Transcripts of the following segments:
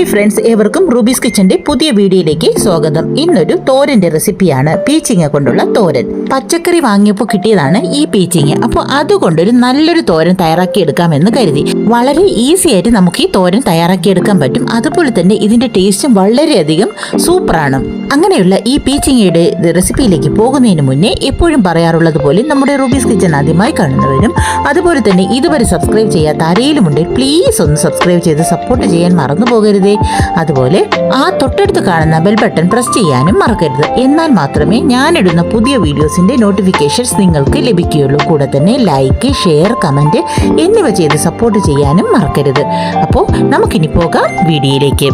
Hi friends ഏവർക്കും Ruby's കിച്ചന്റെ പുതിയ വീഡിയോയിലേക്ക് സ്വാഗതം. ഇന്നൊരു തോരന്റെ റെസിപ്പിയാണ് പീച്ചിങ്ങ കൊണ്ടുള്ള തോരൻ. പച്ചക്കറി വാങ്ങിയപ്പോൾ കിട്ടിയതാണ് ഈ പീച്ചിങ്ങ. അപ്പോൾ അതുകൊണ്ടൊരു നല്ലൊരു തോരൻ തയ്യാറാക്കി എടുക്കാമെന്ന് കരുതി. വളരെ ഈസി ആയിട്ട് നമുക്ക് ഈ തോരൻ തയ്യാറാക്കിയെടുക്കാൻ പറ്റും. അതുപോലെ തന്നെ ഇതിന്റെ ടേസ്റ്റും വളരെയധികം സൂപ്പറാണ്. അങ്ങനെയുള്ള ഈ പീച്ചിങ്ങയുടെ റെസിപ്പിയിലേക്ക് പോകുന്നതിന് മുന്നേ എപ്പോഴും പറയാറുള്ളത് പോലെ നമ്മുടെ റൂബീസ് കിച്ചൺ ആദ്യമായി കാണുന്നവരും അതുപോലെ തന്നെ ഇതുവരെ സബ്സ്ക്രൈബ് ചെയ്യാത്ത ഉണ്ടെങ്കിൽ പ്ലീസ് ഒന്ന് സബ്സ്ക്രൈബ് ചെയ്ത് സപ്പോർട്ട് ചെയ്യാൻ മറന്നു പോകരുതേ. അതുപോലെ ആ തൊട്ടടുത്ത് കാണുന്ന ബെൽ ബട്ടൺ പ്രസ് ചെയ്യാനും മറക്കരുത്. എന്നാൽ മാത്രമേ ഞാനിടുന്ന പുതിയ വീഡിയോസിന്റെ നോട്ടിഫിക്കേഷൻസ് നിങ്ങൾക്ക് ലഭിക്കുകയുള്ളൂ. കൂടെ തന്നെ ലൈക്ക് ഷെയർ കമന്റ് എന്നിവ ചെയ്ത് സപ്പോർട്ട് ചെയ്യാനും മറക്കരുത്. അപ്പോൾ നമുക്കിനി പോകാം വീഡിയോയിലേക്ക്.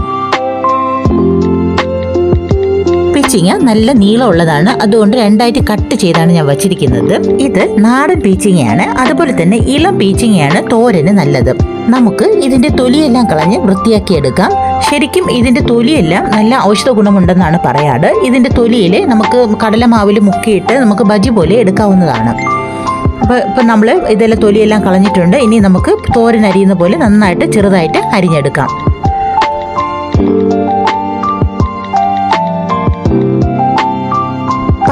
പീച്ചിങ്ങ നല്ല നീളമുള്ളതാണ്. അതുകൊണ്ട് രണ്ടായിട്ട് കട്ട് ചെയ്താണ് ഞാൻ വച്ചിരിക്കുന്നത്. ഇത് നാടൻ പീച്ചിങ്ങയാണ് അതുപോലെ തന്നെ ഇളം പീച്ചിങ്ങയാണ് തോരന് നല്ലത്. നമുക്ക് ഇതിന്റെ തൊലിയെല്ലാം കളഞ്ഞ് വൃത്തിയാക്കി എടുക്കാം. ശരിക്കും ഇതിന്റെ തൊലിയെല്ലാം നല്ല ഔഷധ ഗുണമുണ്ടെന്നാണ് പറയാറ്. ഇതിന്റെ തൊലിയിൽ നമുക്ക് കടലമാവിൽ മുക്കിയിട്ട് നമുക്ക് ബജി പോലെ എടുക്കാവുന്നതാണ്. അപ്പോൾ ഇപ്പം നമ്മൾ ഇതെല്ലാം തൊലിയെല്ലാം കളഞ്ഞിട്ടുണ്ട്. ഇനി നമുക്ക് തോരൻ അരിയുന്ന പോലെ നന്നായിട്ട് ചെറുതായിട്ട് അരിഞ്ഞെടുക്കാം.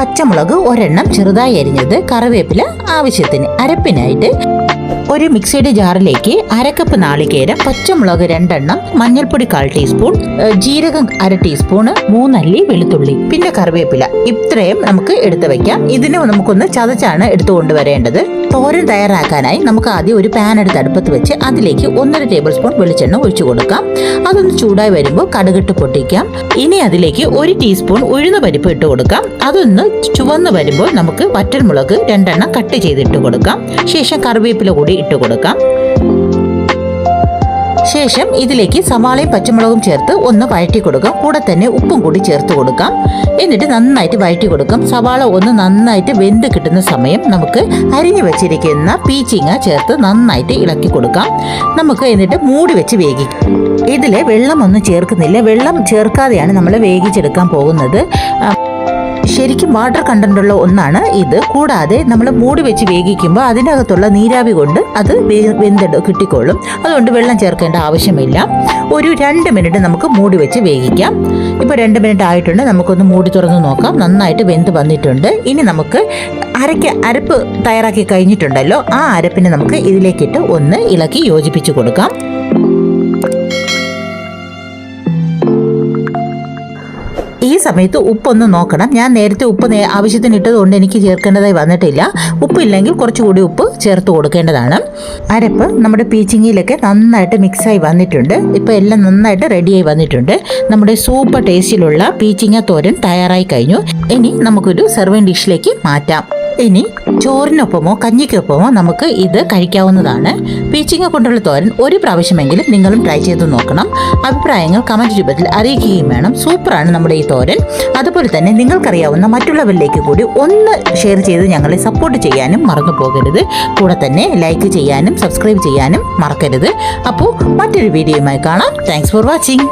പച്ചമുളക് ഒരെണ്ണം ചെറുതായി അരിഞ്ഞത് കറിവേപ്പില ആവശ്യത്തിന് അരപ്പിനായിട്ട്. ഒരു മിക്സിയുടെ ജാറിലേക്ക് അരക്കപ്പ് നാളികേരം പച്ചമുളക് രണ്ടെണ്ണം മഞ്ഞൾപ്പൊടി കാൽ ടീസ്പൂൺ ജീരകം അര ടീസ്പൂൺ മൂന്നല്ലി വെളുത്തുള്ളി പിന്നെ കറിവേപ്പില. ഇത്രയും നമുക്ക് എടുത്തു വെക്കാം. ഇതിന് നമുക്കൊന്ന് ചതച്ചാണ് എടുത്തു കൊണ്ടുവരേണ്ടത്. തോരൻ തയ്യാറാക്കാനായി നമുക്ക് ആദ്യം ഒരു പാൻ എടുത്ത് അടുപ്പത്ത് വെച്ച് അതിലേക്ക് ഒന്നര ടേബിൾ സ്പൂൺ വെളിച്ചെണ്ണ ഒഴിച്ചു കൊടുക്കാം. അതൊന്ന് ചൂടായി വരുമ്പോൾ കടുകിട്ട് പൊട്ടിക്കാം. ഇനി അതിലേക്ക് ഒരു ടീസ്പൂൺ ഉഴുന്ന പരിപ്പ് ഇട്ട് കൊടുക്കാം. അതൊന്ന് ചുവന്ന് വരുമ്പോൾ നമുക്ക് വറ്റൽമുളക് രണ്ടെണ്ണം കട്ട് ചെയ്തിട്ട് കൊടുക്കാം. ശേഷം കറിവേപ്പില കൂടി ഇട്ട് കൊടുക്കാം. ശേഷം ഇതിലേക്ക് സവാളയും പച്ചമുളകും ചേർത്ത് ഒന്ന് വഴറ്റി കൊടുക്കാം. കൂടെ തന്നെ ഉപ്പും കൂടി ചേർത്ത് കൊടുക്കാം. എന്നിട്ട് നന്നായിട്ട് വഴറ്റി കൊടുക്കാം. സവാള ഒന്ന് നന്നായിട്ട് വെന്ത് കിട്ടുന്ന സമയം നമുക്ക് അരിഞ്ഞു വെച്ചിരിക്കുന്ന പീച്ചിങ്ങ ചേർത്ത് നന്നായിട്ട് ഇളക്കി കൊടുക്കാം. നമുക്ക് എന്നിട്ട് മൂടി വെച്ച് വേവിക്കാം. ഇതിൽ വെള്ളമൊന്നും ചേർക്കുന്നില്ല. വെള്ളം ചേർക്കാതെയാണ് നമ്മൾ വേവിച്ചെടുക്കാൻ പോകുന്നത്. ശരിക്കും വാട്ടർ കണ്ടന്റ് ഉള്ള ഒന്നാണ് ഇത്. കൂടാതെ നമ്മൾ മൂടി വെച്ച് വേവിക്കുമ്പോൾ അതിനകത്തുള്ള നീരാവി കൊണ്ട് അത് വേ- വെന്തെടു കിട്ടിക്കോളും. അതുകൊണ്ട് വെള്ളം ചേർക്കേണ്ട ആവശ്യമില്ല. ഒരു രണ്ട് മിനിറ്റ് നമുക്ക് മൂടി വെച്ച് വേവിക്കാം. ഇപ്പോൾ രണ്ട് മിനിറ്റ് ആയിട്ടുണ്ട്. നമുക്കൊന്ന് മൂടി തുറന്ന് നോക്കാം. നന്നായിട്ട് വെന്ത് വന്നിട്ടുണ്ട്. ഇനി നമുക്ക് അരയ്ക്ക് അരപ്പ് തയ്യാറാക്കി കഴിഞ്ഞിട്ടുണ്ടല്ലോ. ആ അരപ്പിനെ നമുക്ക് ഇതിലേക്കിട്ട് ഒന്ന് ഇളക്കി യോജിപ്പിച്ച് കൊടുക്കാം. ഈ സമയത്ത് ഉപ്പൊന്ന് നോക്കണം. ഞാൻ നേരത്തെ ഉപ്പ് ആവശ്യത്തിന് ഇട്ടതുകൊണ്ട് എനിക്ക് ചേർക്കേണ്ടതായി വന്നിട്ടില്ല. ഉപ്പില്ലെങ്കിൽ കുറച്ചുകൂടി ഉപ്പ് ചേർത്ത് കൊടുക്കേണ്ടതാണ്. അരപ്പ് നമ്മുടെ പീച്ചിങ്ങിയിലൊക്കെ നന്നായിട്ട് മിക്സായി വന്നിട്ടുണ്ട്. ഇപ്പോൾ എല്ലാം നന്നായിട്ട് റെഡിയായി വന്നിട്ടുണ്ട്. നമ്മുടെ സൂപ്പർ ടേസ്റ്റിലുള്ള പീച്ചിങ്ങ തോരൻ തയ്യാറായി കഴിഞ്ഞു. ഇനി നമുക്കൊരു സെർവിങ് ഡിഷിലേക്ക് മാറ്റാം. ഇനി ചോറിനൊപ്പമോ കഞ്ഞിക്കൊപ്പമോ നമുക്ക് ഇത് കഴിക്കാവുന്നതാണ്. പീച്ചിങ്ങ കൊണ്ടുള്ള തോരൻ ഒരു പ്രാവശ്യമെങ്കിലും നിങ്ങളും ട്രൈ ചെയ്ത് നോക്കണം. അഭിപ്രായങ്ങൾ കമന്റ് രൂപത്തിൽ അറിയിക്കുകയും വേണം. സൂപ്പറാണ് നമ്മുടെ ഈ തോരൻ. അതുപോലെ തന്നെ നിങ്ങൾക്കറിയാവുന്ന മറ്റുള്ളവരിലേക്ക് കൂടി ഒന്ന് ഷെയർ ചെയ്ത് ഞങ്ങളെ സപ്പോർട്ട് ചെയ്യാനും മറന്നു പോകരുത്. കൂടെ തന്നെ ലൈക്ക് ചെയ്യാനും സബ്സ്ക്രൈബ് ചെയ്യാനും മറക്കരുത്. അപ്പോൾ മറ്റൊരു വീഡിയോയുമായി കാണാം. Thanks for watching